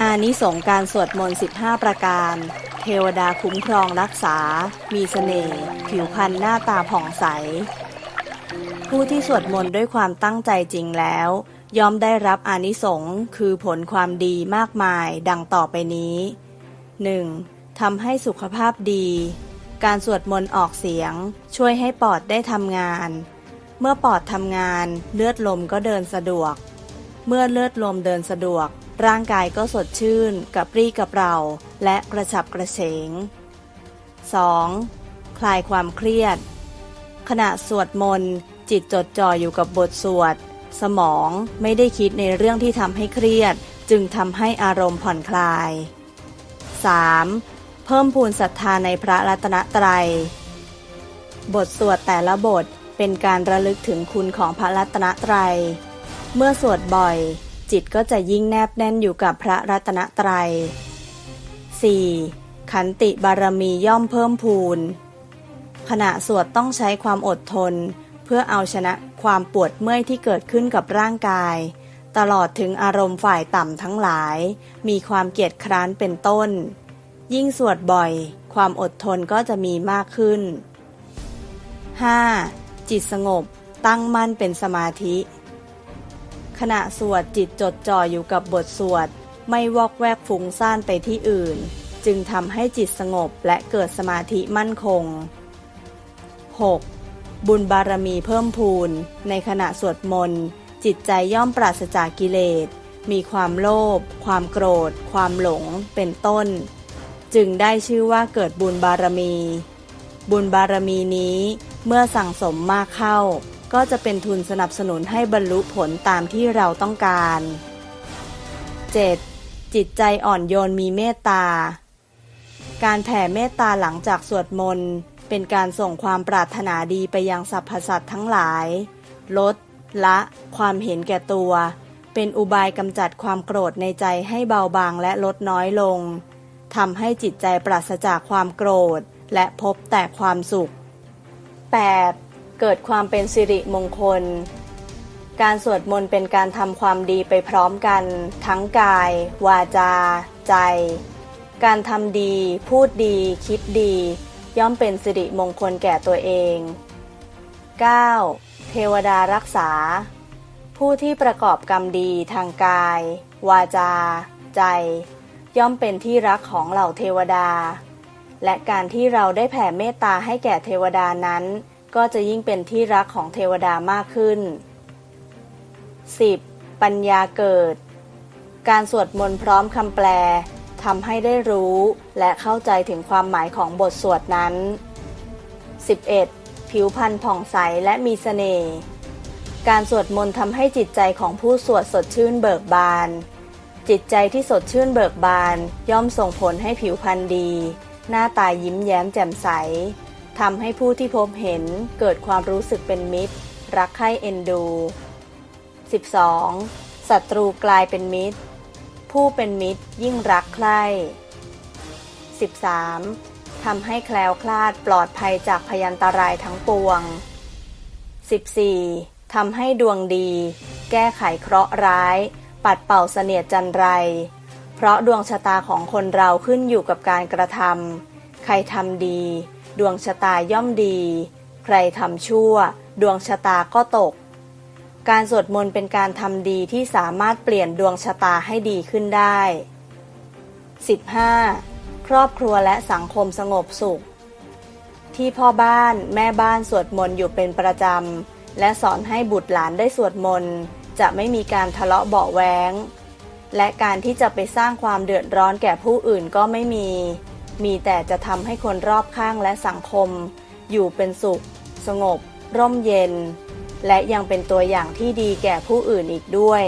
อานิสงการสวดมนต์ 15 ประการ เทวดาคุ้มครองรักษา มีเสน่ห์ผิวพรรณหน้าตาผ่องใส ผู้ที่สวดมนต์ด้วยความตั้งใจจริงแล้ว ย่อมได้รับอานิสงส์คือผลความดีมากมายดังต่อไปนี้ 1. ทำให้สุขภาพดี การสวดมนต์ออกเสียง ช่วยให้ปอดได้ทำงาน เมื่อปอดทำงาน เลือดลมก็เดินสะดวก เมื่อเลือดลมเดินสะดวก ร่างกายก็สดชื่นกับปรี้กับเรา และกระฉับกระเฉง 2. คลายความเครียด ขณะสวดมนต์จิตจดจ่ออยู่กับบทสวด สมองไม่ได้คิดในเรื่องที่ทำให้เครียด จึงทำให้อารมณ์ผ่อนคลาย 3. เพิ่มพูนศรัทธาในพระรัตนตรัย บทสวดแต่ละบทเป็นการระลึกถึงคุณของพระรัตนตรัย เมื่อสวดบ่อย จิตก็จะยิ่งแนบแน่นอยู่กับพระรัตนตรัย 4. ขันติบารมีย่อมเพิ่มพูน ขณะสวดต้องใช้ความอดทน เพื่อเอาชนะความปวดเมื่อยที่เกิดขึ้นกับร่างกาย ตลอดถึงอารมณ์ฝ่ายต่ำทั้งหลาย มีความเกียจคร้านเป็นต้น ยิ่งสวดบ่อย ความอดทนก็จะมีมากขึ้น 5. จิตสงบตั้งมั่นเป็นสมาธิ ขณะสวดจิตจดจ่ออยู่กับบทสวด ไม่วอกแวกฟุ้งซ่านไปที่อื่น จึงทำให้จิตสงบและเกิดสมาธิมั่นคง 6. บุญบารมีเพิ่มพูน ในขณะสวดมนต์จิตใจย่อมปราศจากกิเลส มีความโลภความโกรธ ความหลง เป็นต้น จึงได้ชื่อว่าเกิดบุญบารมี บุญบารมีนี้เมื่อสั่งสมมากเข้า ก็จะเป็นทุนสนับสนุนให้บรรลุผลตามที่เราต้องการ 7. จิตใจอ่อนโยนมีเมตตา การแผ่เมตตาหลังจากสวดมนต์ เป็นการส่งความปรารถนาดีไปยังสรรพสัตว์ทั้งหลาย ลด ละ ความเห็นแก่ตัว เป็นอุบายกำจัดความโกรธในใจให้เบาบางและลดน้อยลงทำให้จิตใจปราศจากความโกรธ และพบแต่ความสุข 8. เกิดความเป็นสิริมงคล การสวดมนต์เป็นการทำความดีไปพร้อมกัน ทั้งกาย วาจา ใจ การทำดี พูดดี คิดดี ย่อมเป็นสิริมงคลแก่ตัวเอง 9. เทวดารักษา ผู้ที่ประกอบกรรมดีทางกาย วาจา ใจ ย่อมเป็นที่รักของเหล่าเทวดา และการที่เราได้แผ่เมตตาให้แก่เทวดานั้น ก็จะยิ่งเป็นที่รักของเทวดามากขึ้น 10. ปัญญาเกิด การสวดมนต์พร้อมคำแปลทำให้ได้รู้และเข้าใจถึงความหมายของบทสวดนั้น 11. ผิวพรรณผ่องใสและมีเสน่ห์ การสวดมนต์ทำให้จิตใจของผู้สวดสดชื่นเบิกบาน จิตใจที่สดชื่นเบิกบาน ย่อมส่งผลให้ผิวพรรณดี หน้าตายิ้มแย้มแจ่มใส ทำให้ผู้ที่พบเห็นเกิดความรู้สึกเป็นมิตร รักใคร่เอ็นดู 12. ศัตรูกลายเป็นมิตร ผู้เป็นมิตรยิ่งรักใคร่ 13. ทำให้แคล้วคลาดปลอดภัยจากพยันตรายทั้งปวง 14. ทำให้ดวงดี แก้ไขเคราะห์ร้าย ปัดเป่าเสนียดจันไร เพราะดวงชะตาของคนเราขึ้นอยู่กับการกระทำใครทำดี ดวงชะตาย่อมดี ใครทำชั่ว ดวงชะตาก็ตก การสวดมนต์เป็นการทำดีที่สามารถเปลี่ยนดวงชะตาให้ดีขึ้นได้ 15. ครอบครัวและสังคมสงบสุข ที่พ่อบ้านแม่บ้านสวดมนต์อยู่เป็นประจำ และสอนให้บุตรหลานได้สวดมนต์ จะไม่มีการทะเลาะเบาแว้งและการที่จะไปสร้างความเดือดร้อนแก่ผู้อื่นก็ไม่มี มีแต่จะทำให้คนรอบข้างและสังคม อยู่เป็นสุข สงบ ร่มเย็น และยังเป็นตัวอย่างที่ดีแก่ผู้อื่นอีกด้วย